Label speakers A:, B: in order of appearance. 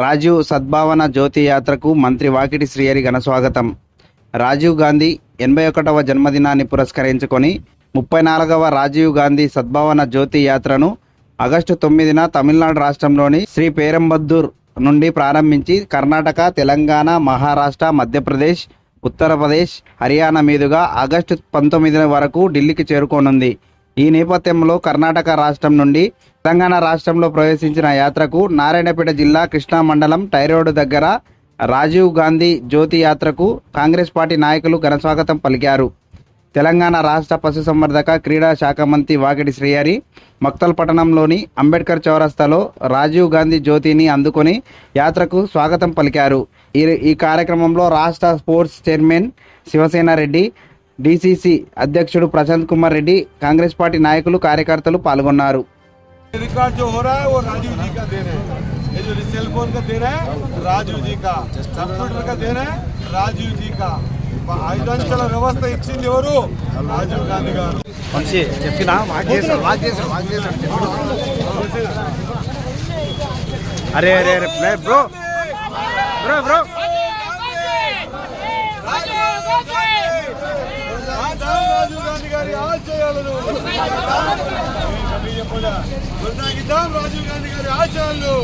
A: రాజీవ్ సద్భావన జ్యోతి యాత్రకు మంత్రి వాకిటి శ్రీహరి ఘన స్వాగతం. రాజీవ్ గాంధీ ఎనభై ఒకటవ జన్మదినాన్ని పురస్కరించుకొని ముప్పై నాలుగవ రాజీవ్ గాంధీ సద్భావన జ్యోతి యాత్రను ఆగస్టు తొమ్మిదిన తమిళనాడు రాష్ట్రంలోని శ్రీ పేరంబద్దూర్ నుండి ప్రారంభించి కర్ణాటక తెలంగాణ మహారాష్ట్ర మధ్యప్రదేశ్ ఉత్తరప్రదేశ్ హర్యానా మీదుగా ఆగస్టు పంతొమ్మిది వరకు ఢిల్లీకి చేరుకోనుంది. ఈ నేపథ్యంలో కర్ణాటక రాష్ట్రం నుండి తెలంగాణ రాష్ట్రంలో ప్రవేశించిన యాత్రకు నారాయణపేట జిల్లా కృష్ణా మండలం టైరోడ్ దగ్గర రాజీవ్ గాంధీ జ్యోతి యాత్రకు కాంగ్రెస్ పార్టీ నాయకులు ఘనస్వాగతం పలికారు. తెలంగాణ రాష్ట్ర పశుసంవర్ధక క్రీడా శాఖ మంత్రి వాకిటి శ్రీహరి మక్తల్ పట్టణంలోని అంబేద్కర్ చౌరస్తాలో రాజీవ్ గాంధీ జ్యోతిని అందుకొని యాత్రకు స్వాగతం పలికారు. ఈ ఈ కార్యక్రమంలో రాష్ట్ర sports chairman Shivasena Reddy DCC అధ్యక్షుడు ప్రశాంత్ కుమార్ రెడ్డి కాంగ్రెస్ పార్టీ నాయకులు కార్యకర్తలు పాల్గొన్నారు.
B: ఐదంచెల
C: అరే అరే అరే bro bro bro
B: Rajiv Gandhi గారి ఆశయాలను కొనసాగిద్దాం రాజీవ్ గాంధీ గారి ఆశయాలను